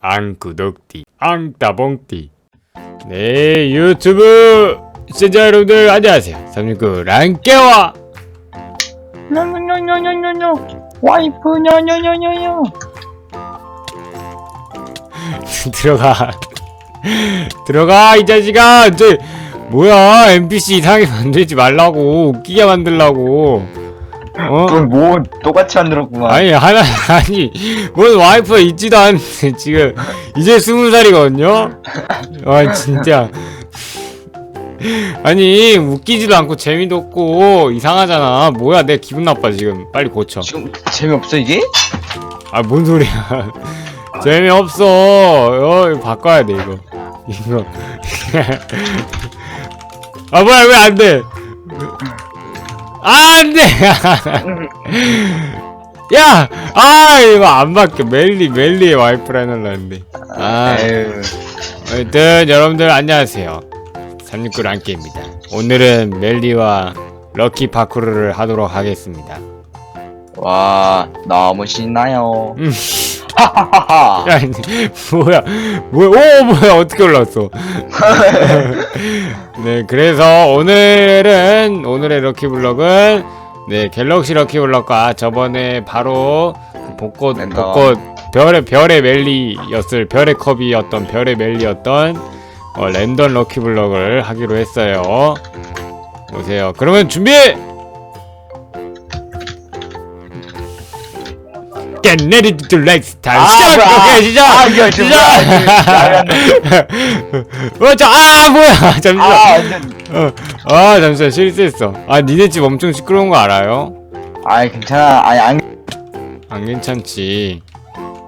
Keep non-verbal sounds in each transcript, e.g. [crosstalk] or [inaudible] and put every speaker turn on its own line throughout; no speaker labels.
앙구독띠 앙따봉띠. 네 유튜브 시청자 여러분들 안녕하세요. 369 랑깨와.
뇨뇨뇨뇨뇨뇨 와이프 뇨뇨뇨뇨뇨 [laughs]
들어가. [laughs] 들어가 이 자식아. 저 뭐야? NPC 이상하게 [laughs] 만들지 말라고. 웃기게 만들라고 어?
뭐 똑같이 만들었구만
아니 하나 [laughs] 아니 뭔 와이프가 있지도 않는데 지금 이제 스무 살이거든요. 아 진짜 아니 웃기지도 않고 재미도 없고 이상하잖아. 뭐야 내 기분 나빠 지금 빨리 고쳐.
지금 재미없어 이게?
아 뭔 소리야? [laughs] 재미 없어. 어 이거 바꿔야 돼 이거 이거. [laughs] 아 뭐야 왜 안 돼? 아, 안 돼! 야! 아, 이거 안 바뀌어. 멜리, 멜리의 와이프라 해놓으려 했는데. 아,
에휴
하여튼, 여러분들 안녕하세요. 369 랑깨입니다. 오늘은 멜리와 럭키 파쿠르를 하도록 하겠습니다.
와 너무 신나요
음.
하하하하
야, 뭐야, 뭐야, 오, 뭐야, 어떻게 올라왔어? [laughs] 네, 그래서 오늘은, 오늘의 럭키블럭은, 네, 갤럭시 럭키블럭과 저번에 바로 그 벚꽃,
랜덤.
벚꽃, 별의, 별의 멜리였을, 별의 컵이었던 별의 멜리였던, 어, 랜덤 럭키블럭을 하기로 했어요. 보세요. 그러면 준비! Get ready to like start. 시작! 오케이, 시작!
아 이거 지금
어, 저, 아, 뭐야! [laughs] 잠시만.
아 완전
어, 아, 잠시만, 실수했어. 아, 니네 집 엄청 시끄러운 거 알아요?
아이 괜찮아 아니 안
안 괜찮지.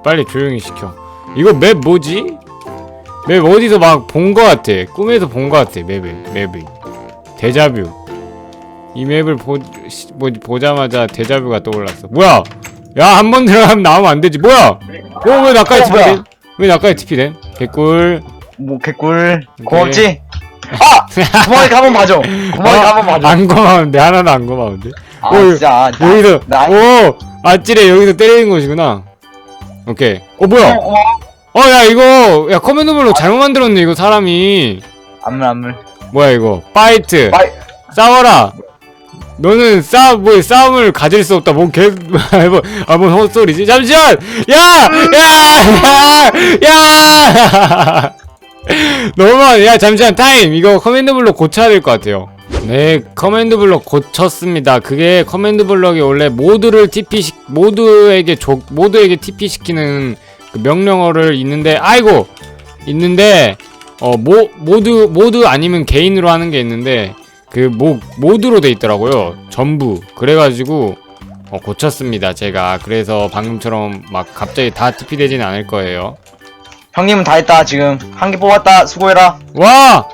빨리 조용히 시켜. 이거 맵 뭐지? 맵 어디서 막 본 거 같아. 꿈에서 본 거 같아, 맵을, 맵이. 데자뷰. 이 맵을 보, 시, 뭐, 보자마자 데자뷰가 떠올랐어. 뭐야! 야, 한 번 들어가면 나오면 안 되지. 뭐야! 어, 왜 나까지
어,
TP
뭐야?
됨? 왜 나까지 TP 됨? 개꿀.
뭐 개꿀 고맙지? 아! 구멍에 가면 봐줘
어,
가면 봐줘
안 고마운데, 하나도 안 고마운데.
아
어,
진짜 나-
여기서
나
오 아찔해 여기서 때리는 것이구나 오케이 어 뭐야
어, 어,
어야 이거 야 커맨드블록 잘못 만들었네 이거 사람이
안물 안물
뭐야 이거 파이트
빠이
싸워라 너는 싸, 뭐, 싸움을 가질 수 없다. 뭔 개, [laughs] 뭐, 아, 뭔 헛소리지? 잠시만! 야! 야! 야! 야! [laughs] 너무한, 야, 잠시만, 타임! 이거 커맨드 블록 고쳐야 될 것 같아요. 네, 커맨드 블록 고쳤습니다. 그게 커맨드 블록이 원래 모두를 TP 시, 모두에게 조, 모두에게 TP 시키는 그 명령어를 있는데, 아이고! 있는데, 어, 모, 모두, 모두 아니면 개인으로 하는 게 있는데, 그 모, 모드로 돼 있더라고요. 전부. 그래가지고 어, 고쳤습니다. 제가 그래서 방금처럼 막 갑자기 다 TP 되지는 않을 거예요.
형님은 다 했다 지금 한 개 뽑았다 수고해라
와!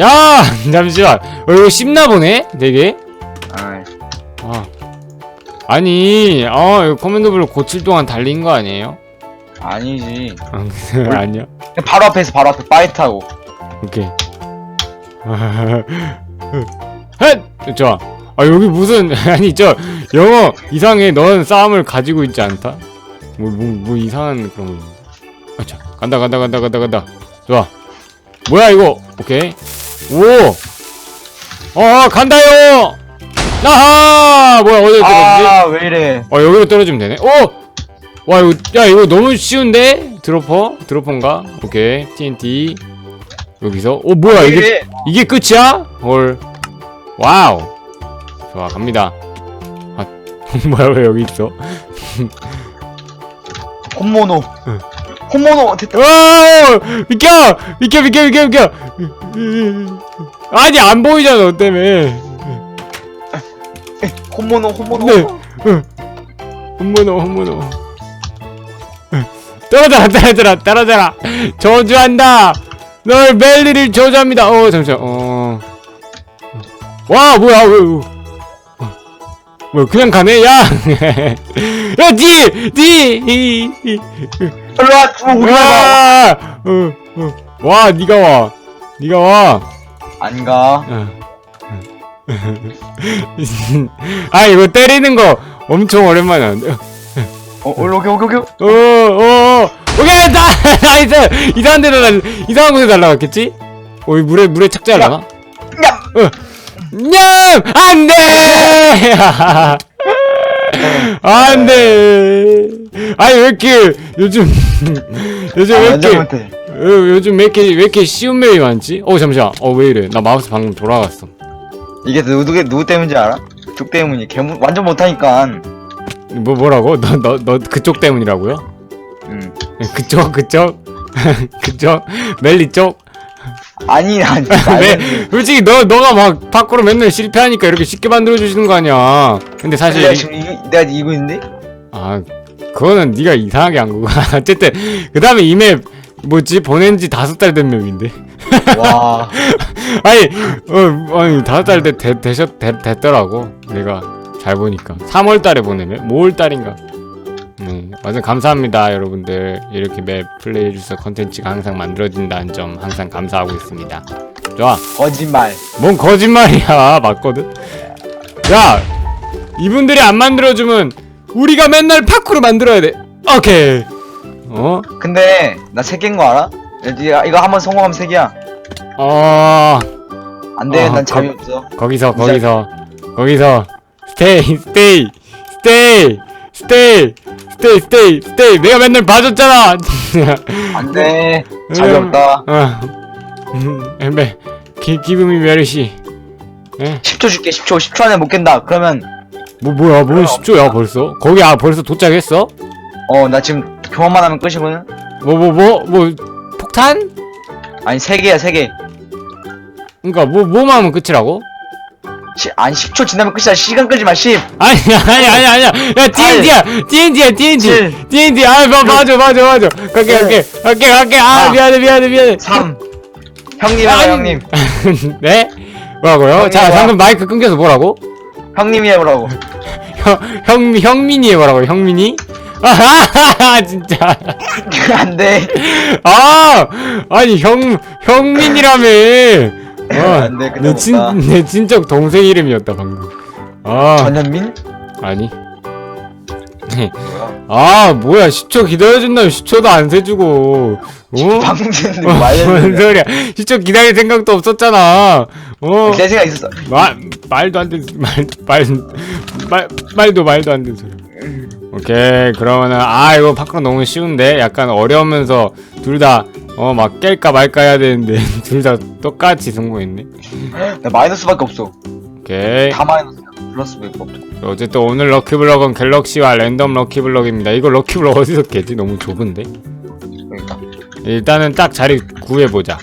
야! [laughs] 잠시만. 어, 이거 씹나 보네? 되게?
아.
아니, 어, 이거 커맨드 블록 고칠 동안 달린 거 아니에요?
아니지 [laughs]
아니요.
바로 앞에서 바로 앞에 파이트하고
오케이. [laughs] 헷! 좋아. 아, 여기 무슨, [laughs] 아니, 저, 영어 이상해. 넌 싸움을 가지고 있지 않다? 뭐, 뭐, 뭐 이상한 그런 거 있는데. 아, 자, 간다, 간다, 간다, 간다, 간다. 좋아. 뭐야, 이거. 오케이. 오! 어, 간다요! 나하! 뭐야, 떨어지지?
아왜 이래
어, 여기로 떨어지면 되네. 오! 와, 이거, 야, 이거 너무 쉬운데? 드로퍼? 드로퍼인가? 오케이. TNT. 여기서. 오, 뭐야,
왜
이게,
이래?
이게 끝이야? 헐. 와우. 좋아, 갑니다. 아, 뭐야, 왜 여기 있어?
홈모노 홈모노 됐다
오! 비켜! 비켜, 비켜, 비켜, 비켜! 아니, 안 보이잖아, 너 때문에.
홈모노 홈모노
네. 홈모노, 홈모노. 떨어져라, 떨어져라, 떨어져라! 저주한다! 널 멜리를 저주합니다! 어, 잠시만, 어. 와, 뭐야, 왜, 어. 뭐야, 그냥 가네? 야! [laughs] 야.
일로와 좀 오지 마
와! 어, 어. 와, 니가 와. 니가 와.
안가
어. [laughs] 아, 이거 때리는 거 엄청 오랜만에 하는데.
어, 어, 오케이, 오케이, 오케이.
어, 어, 어. 오케이 [laughs] 나 나이스 이상한 데로 날 이상한 곳에 날라갔겠지? 어, 이 물에 물에 착지하려나?
야!
냠! 안 돼! [laughs] 안 돼! 아니, 왜 이렇게, 요즘, [laughs] 요즘
아,
왜 이렇게. 요, 요즘 왜 이렇게, 왜 이렇게 쉬운 맵이 많지? 어, 잠시만. 어, 왜 이래? 나 마우스 방금 돌아갔어.
이게 누구 누구 때문인지 알아? 족 때문이 개 못- 완전 못하니까.
뭐, 뭐라고? 너, 너, 너 그쪽 때문이라고요?
음.
그쪽, 그쪽? [laughs] 그쪽? 멜리 쪽?
아니 아니. [laughs]
왜. 솔직히 너, 너가 막 밖으로 맨날 실패하니까 이렇게 쉽게 만들어 주시는 거 아니야. 근데 사실.
내가
이-
지금 이거 내가 이거 있는데?
아 그거는 네가 이상하게 한 거고 [laughs] 어쨌든 그 다음에 이 맵 뭐지 보낸 지 다섯 달 된 맵인데
와.
아니 어 아니 다섯 달 되, 되, 되셨 되, 됐더라고 내가 잘 보니까 3월 달에 보내면 5월 달인가 네 완전 감사합니다 여러분들. 이렇게 맵 플레이 해주셔서 컨텐츠가 항상 만들어진다는 점 항상 감사하고 있습니다. 좋아.
거짓말.
뭔 거짓말이야. [laughs] 맞거든? 야 이분들이 안 만들어주면 우리가 맨날 파쿠를 만들어야 돼. 오케이. 어?
근데 나 세 개인 거 알아? 이거 이거 한번 성공하면 세 개야.
어.
안 돼.
어,
난
거-
재미없어.
거기서 거기서 거기서. 스테이 스테이 스테이 스테이 스테이 스테이 스테이 내가 맨날 봐줬잖아 [laughs]
안 돼. 재미없다.
어 음, 엠베 기, 기분이 메르시 예?
10초 줄게. 10초. 10초 안에 못 깬다. 그러면
뭐 뭐야 뭔 10초야 벌써 거기 아 벌써 도착했어?
어 나 지금 교환만 하면 끝이거든.
뭐 뭐 뭐 뭐 폭탄?
아니 세 개야 세 개.
그니까 뭐 뭐만 하면 끝이라고?
시, 아니 10초 지나면 끝이야. 시간 끌지 마. 10.
아니 아니 아니 아니야 야 TNT야 TNT
칠.
TNT 아 마, 맞아 맞아 맞아 갈게 갈게 갈게 갈게 아
사.
미안해 미안해 미안해
3. 형님 해
아니.
형님. [laughs]
네 뭐라고요?
형님,
자
뭐야?
방금 마이크 끊겨서 뭐라고?
형님이 해보라고.
형 형민이 뭐라고 형민이? 아 [laughs] 진짜
안 돼.
아 아니 형 형민이라며
안 돼, 그때 못 가.
어내친내 친척 동생 이름이었다 방금 아
전현민?
아니 아 뭐야 10초 기다려준다면 10초도 안 세주고 어?
방금
어, 뭔
말했는데.
소리야 10초 기다릴 생각도 없었잖아 어?
내 생각 있었어.
마, 말도 안 되는 말, 말, 말, 말도 말도 안 되는 소리 오케이 그러면은 아 이거 파크로 너무 쉬운데 약간 어려우면서 둘 다 어 막 깰까 말까 해야 되는데 [laughs] 둘 다 똑같이 성공했네
나 마이너스밖에 없어.
오케이
다 마이너스야. 플러스밖에 없어.
어쨌든 오늘 럭키블럭은 갤럭시와 랜덤 럭키블럭입니다 이거 럭키블럭 어디서 깨지? 너무 좁은데
그러니까.
일단은 딱 자리 구해보자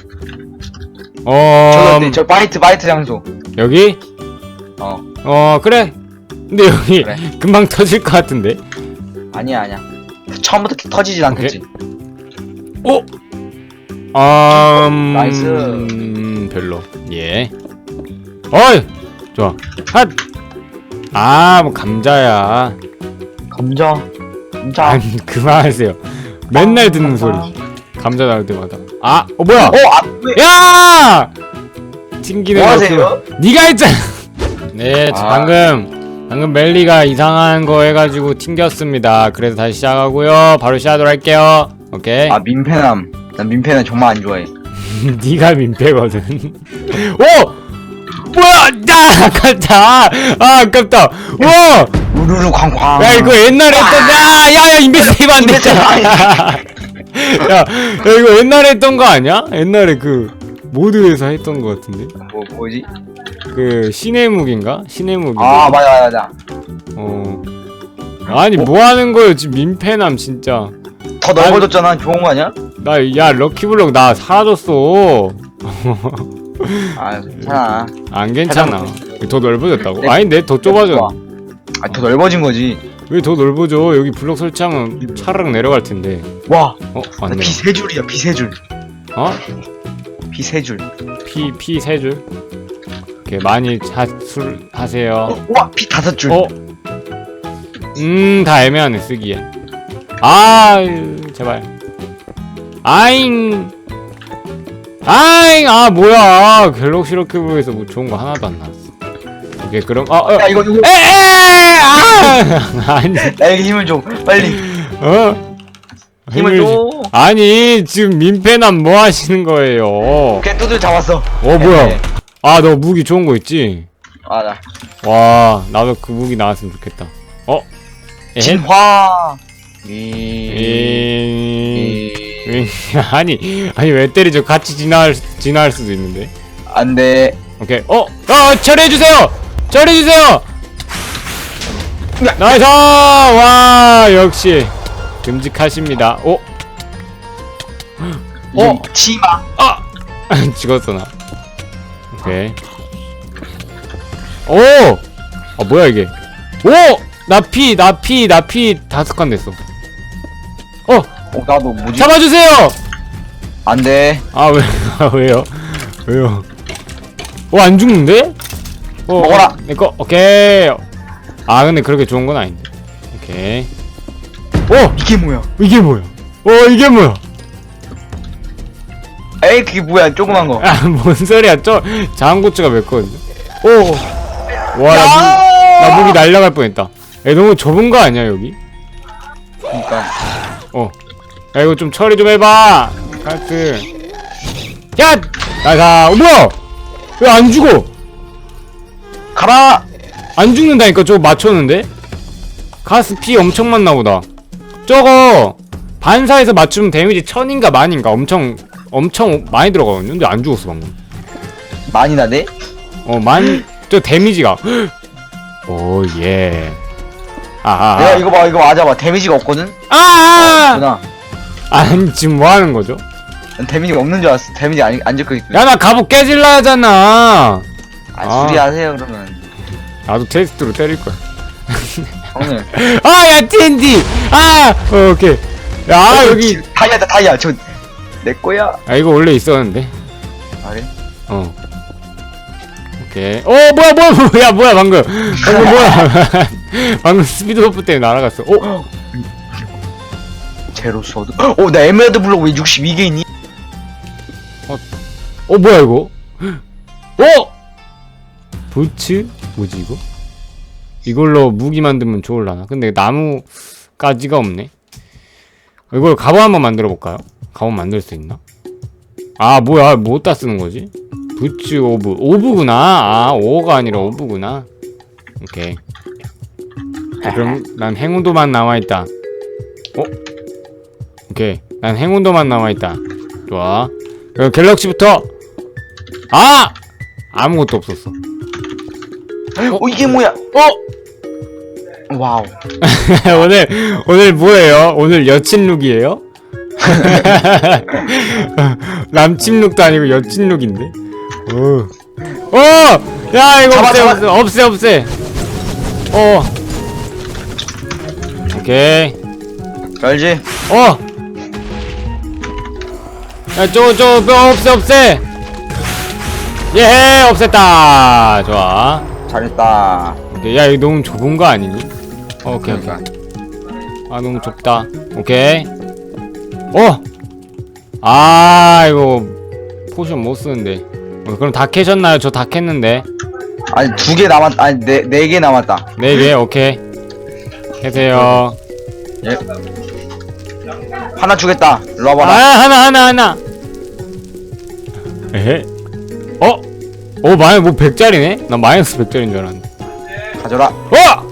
저어
근데 저 바이트 바이트 장소.
여기?
어.
어 그래 근데 여기
그래.
금방 터질 것 같은데
아니야 아니야. 처음부터 터지진 않겠지.
오! 음...
나이스.
별로 예 어이 좋아 핫 아 뭐 감자야
감자. 감자.
아니 그만하세요 맨날 듣는 소리 감자 나올 때마다 아 어 뭐야
어, 안 돼.
야 튕기는 뭐거
하세요?
그- 네가 했잖아 네 저
아.
방금 방금 멜리가 이상한 거 해가지고 튕겼습니다 그래서 다시 시작하고요 바로 시작하도록 할게요 오케이
아 민폐남. 난 민폐는 정말 안 좋아해. [laughs]
네가 민폐거든. [laughs] 오! 뭐야? 야, 아깝다. 아, 아깝다. 와!
우르르 쾅쾅.
야, 이거 옛날에 했던, 야, 야, 야, 인베스티브 안 됐잖아. [laughs] 야, 야, 이거 옛날에 했던 거 아니야? 옛날에 그, 모드에서 했던 거 같은데?
뭐 뭐지?
그, 신의 무기인가? 신의 무기.
아 맞아 맞아 맞아.
어. 아니, 뭐 하는 거예요, 지금 민폐남, 진짜.
더 넓어졌잖아. 좋은 거 아니야?
나, 야, 럭키블럭 나 사라졌어.
아 괜찮아.
안 괜찮아. 더 넓어졌다고?
네.
아닌데 더 좁아져.
아더 넓어진 거지.
왜 더 넓어져? 여기 블럭 설치하면 차라락 내려갈 텐데.
와.
어, 맞네.
비세 줄이야. 비세 줄.
어?
비 세 줄.
피, 피 세 줄? 이렇게 많이 하, 술 하세요.
어, 와, 비 다섯 줄.
어? 음, 다 애매하네, 쓰기에. 아, 제발. 아잉. 아잉, 아, 뭐야. 갤럭시 럭키블에서 뭐 좋은 거 하나도 안 나왔어. 오케이, 그럼, 어, 어.
야 이거 이거.
에에! 아! [laughs] 아니,
나에게 힘을 줘. 빨리.
어?
힘을 줘.
아니 지금 민폐남 뭐 하시는 거예요
걔 두들 잡았어.
어 뭐야
네.
아너 무기 좋은 거 있지
아, 나.
와 나도 그 무기 나왔으면 좋겠다 어?
진화. [laughs]
아니 아니 왜 때리죠 같이 진화할 진화할 수도 있는데
안 돼.
오케이 어! 어! 처리해 주세요! 처리해 주세요! 나이스! 와 역시 듬직하십니다 어? 어?
어, 치마.
아! [laughs] 죽었어 나 오케이 오! 아 뭐야 이게 오! 나 피 나 피 나 피 다섯 칸 됐어 어!
어, 나도 뭐지?
잡아주세요!
안 돼.
아 왜, 아, 왜요? 왜요? 어안 죽는데? 어,
먹어라.
내거 오케이 아 근데 그렇게 좋은 건 아닌데 오케이 어!
이게 뭐야?
이게 뭐야? 어 이게 뭐야?
에이, 그게 뭐야? 조그만 거.
아 뭔 소리야 저 장고추가 맵거든요 오와나 나
야!
무기 날라갈 뻔했다 야 너무 좁은 거 아니야 여기?
그러니까.
어. 야 이거 좀 처리 좀 해봐. 카트. 야! 나가. 어, 뭐야? 왜 안 죽어?
가라.
안 죽는다니까 저거 맞췄는데? 가스 피 엄청 많나 보다. 저거 반사에서 맞추면 데미지 천인가 만인가 엄청 엄청 많이 들어가거든요. 근데 안 죽었어 방금.
많이 나네?
어 만. 저 데미지가. 오 [gasps] 예. 아아.
내가 이거 봐, 이거 맞아 봐. 데미지가 없거든?
아! 아!
구나.
아니 지금 뭐 하는 거죠?
난 데미지가 없는 줄 알았어. 데미지 안, 안 적혀 있고.
야나 갑옷 깨질라 하잖아.
아,
아.
수리하세요, 그러면.
나도 테스트로 때릴 거야. [laughs]
오늘.
아, 야, TNT! 아! 어, 오케이. 야, 아, 여기.
다이아다, 다이아. 저, 내 거야.
아, 이거 원래 있었는데.
아, 그래?
어. 오케이. 어, 뭐야, 뭐야, 뭐야, 뭐야, 방금. 방금 뭐야. [laughs] 방금 스피드 버프 때문에 날아갔어. 어? [gasps]
제로 소드. [gasps] 어, 나 에메랄드 블록 왜 62개 있니?
어, 뭐야, 이거? [gasps] 어? 부츠? 뭐지, 이거? 이걸로 무기 만들면 좋을라나? 근데 나무까지가 없네. 이걸 가방 한번 만들어 볼까요? 가방 만들 수 있나? 아, 뭐야, 뭐다 쓰는 거지? 부츠 오브. 오브구나. 아, 오가 아니라 오브구나. 오케이. 자, 그럼 난 행운도만 남아있다. 어? 오케이. 난 행운도만 남아있다. 좋아. 그럼 갤럭시부터. 아! 아무것도 없었어.
어, 이게 뭐야?
어?
와우. [laughs]
오늘 오늘 뭐예요? 오늘 여친 룩이에요? [laughs] 남친 룩도 아니고 여친 룩인데. 어. 어! 야 이거
잡아,
없애
잡아.
없애 없애 없애. 어. 오케이.
알지?
어. 야 저거 저거 뼈 없애 없애. 예 없앴다. 좋아.
잘했다.
야 이거 너무 좁은 거 아니니? 어, 오케이 오케이. 아 너무 좁다. 오케이. 어. 아 이거 포션 못 쓰는데. 어, 그럼 다 캐셨나요? 저 다 캤는데.
아니, 두 개 남았, 아니, 네, 네 개 남았다.
네 개. 오케이. 캐세요.
예. 하나 주겠다. 일로
아
와봐라.
하나 하나 하나. 에헤. 어? 어 마이 뭐 100짜리네? 나 마이너스 100짜리인 줄 알았는데.
가져라.
어!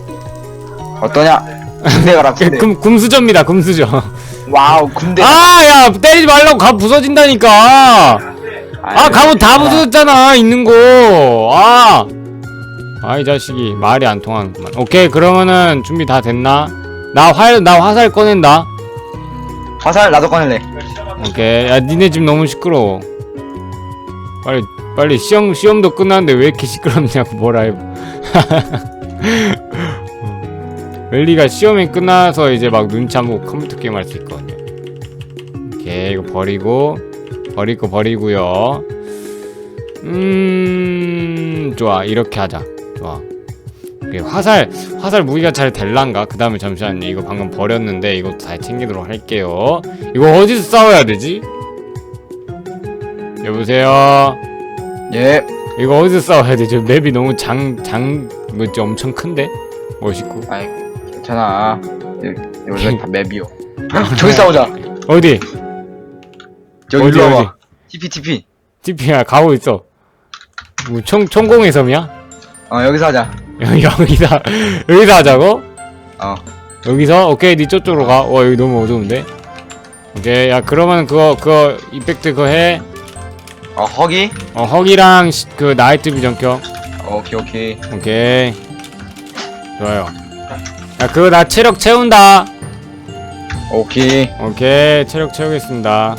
어떠냐? 군대 가라, 군대.
금 금수저입니다. 금수저.
와우, 군대.
아야 때리지 말라고 갑 부서진다니까. 아 갑옷 다 부서졌잖아 있는 거. 아. 아이 자식이 말이 안 통하는구만. 오케이 그러면은 준비 다 됐나? 나 활 나 화살 꺼낸다.
화살 나도 꺼낼래.
오케이 야 니네 집 너무 시끄러워. 빨리 빨리 시험 시험도 끝났는데 왜 이렇게 시끄럽냐고 뭐라 해. [laughs] 웰리가 시험이 끝나서 이제 막 눈치 안 보고 컴퓨터 게임 할 수 있거든요. 오케이 이거 버리고 버릴 거 버리고요. 음 좋아 이렇게 하자. 좋아. 화살 화살 무기가 잘 될란가? 그 다음에 잠시만요. 이거 방금 버렸는데 이것도 잘 챙기도록 할게요. 이거 어디서 싸워야 되지? 여보세요.
예.
이거 어디서 싸워야 되죠? 맵이 너무 장, 장, 뭐지, 엄청 큰데? 멋있고.
아이, 괜찮아. 여- 여기가 다 맵이요. [laughs] 저기 싸우자.
어디?
여기
어디,
일로
어디?
와봐 TP TP
TP야 가고 있어. 뭐 총 총공의 섬이야?
어 여기서 하자
여기 여기서 여기서 하자고?
어
여기서 오케이 니 저쪽으로 가. 와 여기 너무 어두운데. 오케이 야 그러면 그거 그거 이펙트 그거 해.
어, 허기?
어 허기랑 시- 그 나이트 비전 켜.
오케이 오케이
오케이 좋아요. 야 그거 나 체력 채운다.
오케이
오케이 체력 채우겠습니다.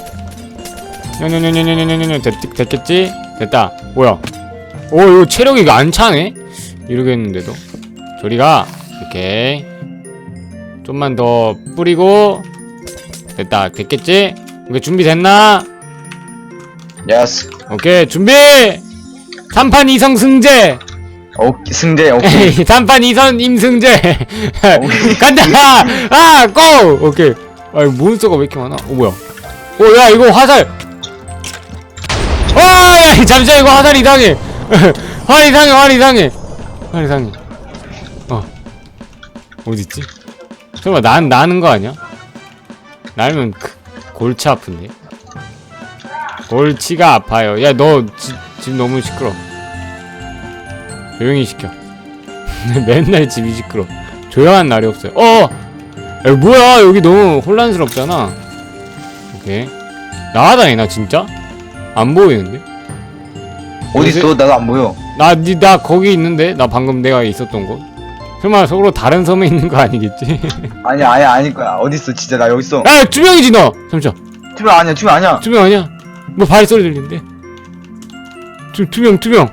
냐냐냐냐냐냐냐 됐 됐겠지? 됐다. 뭐야? 오 이거 체력이 이거 안 차네? 이러겠는데도 저리가 오케이 좀만 더 뿌리고 됐다 됐겠지? 오케이 준비됐나?
예스
오케이 준비 3판 2성 승제
오 승재 오케이
3판 2선 임승제.
오케이.
간다. 아 고! 오케이. 아 이거 몬스터가 왜 이렇게 많아? 어 뭐야? 어야 이거 화살. 와야 잠시만 이거 화살 이상해. [laughs] 활 이상해 활 이상해. 활 이상해. 어. 어딨지? 설마 난 나는 거 아니야? 날면 그, 골치 아픈데? 골치가 아파요. 야너집 너무 시끄러 조용히 시켜 [laughs] 맨날 집이 시끄러 조용한 날이 없어요 어 야, 뭐야 여기 너무 혼란스럽잖아 오케이 나가다니 나 진짜 안 보이는데
어디 있어 나도 안 보여
나, 니, 나 거기 있는데? 나 방금 내가 있었던 곳? 설마 서로 다른 섬에 [laughs] 있는 거 아니겠지? [laughs]
아니야 아니야 아닐 거야 어디 있어 진짜 나 여기 있어
야, 투명이지, 너! 잠시만.
투명 아니야 투명 아니야
투명 아니야? 뭐 발소리 들리는데? 투, 투명. 투명.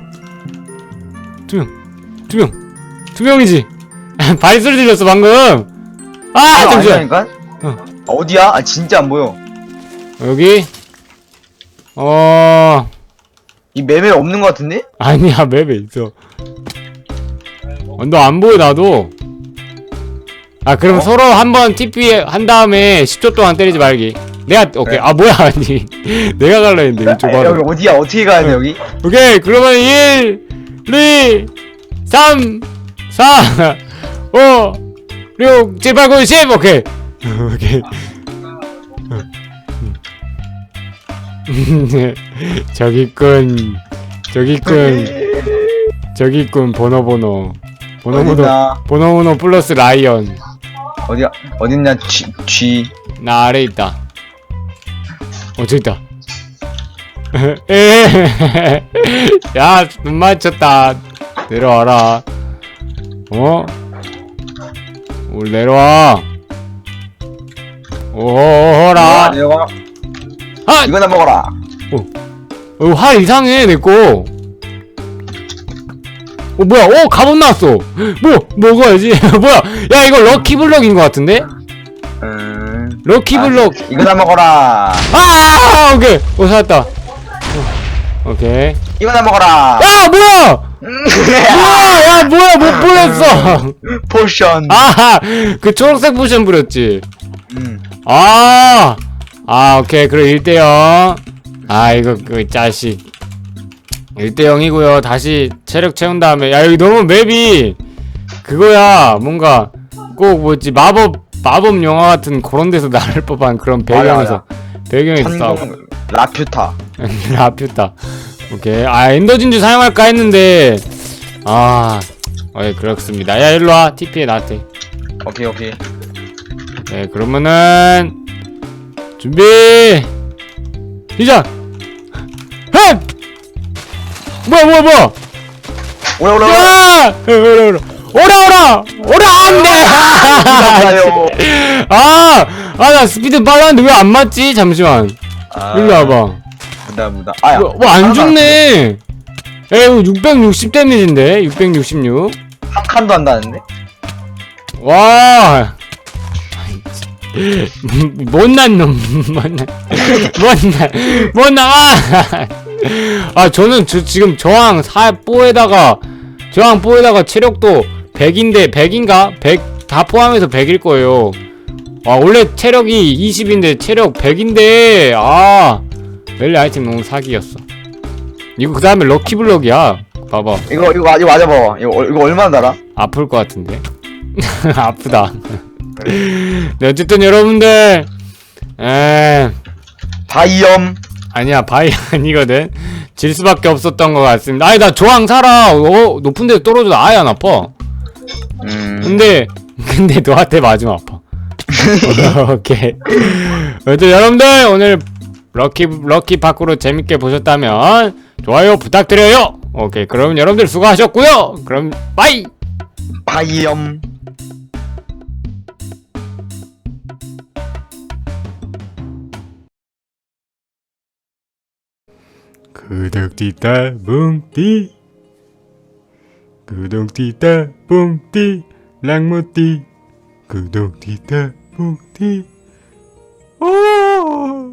투명. 투명이지? [laughs] 발소리 들렸어, 방금! 아, 잠시만.
아니라니까
어.
어디야 아 진짜 안 보여
여기? 어,
이 맵에 없는 거 같은데
아니야, [laughs] 맵에 있어. 어, 너안 보여, 나도. 아, 그럼
어?
서로 한번 TP 한 다음에 10초 동안 때리지 말기. 내가, 오케이.
그래.
아, 뭐야, [laughs] 아니. 내가 갈라 했는데, 이쪽
아, 여기
바로.
어디야 어떻게 가야 돼 여기
오케이, 그러면 1, 2, 3, 4, 5, 6, 7, 8, 9, 10, 오케이. 오케이. 저기꾼, 저기꾼, 저기꾼, 번호, 번호. 번호, 번호,
어딨나
번호, 번호 플러스 라이언.
어디야 어딨냐 G G
나 아래 있다. 어, 저기 있다. 에, [laughs] 야, 눈 맞췄다. 내려와라. 어? 우리 내려와. 오호라.
내려가
아,
이거나 먹어라
어, 활 이상해, 내 거. 어, 뭐야, 어, 갑옷 나왔어. 뭐, 먹어야지. [laughs] 뭐야, 야, 이거 럭키블럭인 것 같은데?
음
럭키블럭.
아, 이거나 먹어라
아, 오케이. 어, 살았다. 어, 오케이.
이거나 먹어라
야, 뭐야! 뭐야! 야, 뭐야, 못 보냈어!
포션 [laughs]
아, 그 초록색 포션 부렸지.
음.
아, 아, 오케이. 그럼 1대0. 아, 이거, 그, 자식. 1대0이고요 다시 체력 채운 다음에. 야, 여기 너무 맵이, 그거야. 뭔가, 꼭 뭐지, 마법, 마법 영화 같은 그런 데서 나올 법한 [laughs] 그런 배경에서, 배경에서 싸우고.
라퓨타 [laughs]
라퓨타. 오케이. 아, 엔더진주 사용할까 했는데, 아, 어이, 그렇습니다. 야, 일로와. TP에 나한테.
오케이 오케이
네, 그러면은 준비 시작. 헷! 뭐야 뭐야 뭐야?
오라 오라 오라
야! 오라 오라 오라 오라 오라 안돼.
감사해요. [laughs]
아, 아나 스피드 빨랐는데 왜 안 맞지? 잠시만.
아,
일로 와봐.
무다 아야
뭐안 죽네. 에이 660 데미지인데 666.
한 칸도 한다는데
와. 못난 놈, 못난, 못난, 못난, 아! 아, 저는 저, 지금 저항 4뽀에다가, 저항 뽀에다가 체력도 100인데, 100인가? 100, 다 포함해서 100일 거예요. 아, 원래 체력이 20인데, 체력 100인데, 아, 멜리 아이템 너무 사기였어. 이거 그 다음에 럭키블럭이야. 봐봐.
이거 이거 이거 맞아봐 이거 얼- 이거 얼마나 달아?
아플 것 같은데. [laughs] 아프다. [laughs] 네 어쨌든 여러분들 에.
바이엄.
아니야 바이 [laughs] 아니거든. 질 수밖에 없었던 것 같습니다. 아니 나 조항 살아 어, 높은 데 떨어져도 아예 안 아파.
음.
근데 근데 너한테 맞으면 아파. 오케이. 그래도 여러분들 오늘 럭키 럭키 파크로 재밌게 보셨다면 좋아요 부탁드려요. 오케이 그럼 여러분들 수고하셨고요. 그럼 빠이!
바이엄.
구독 띠따 뭉띠. 구독 띠따 뭉띠. 랑무띠. 구독 띠따 뭉띠. 오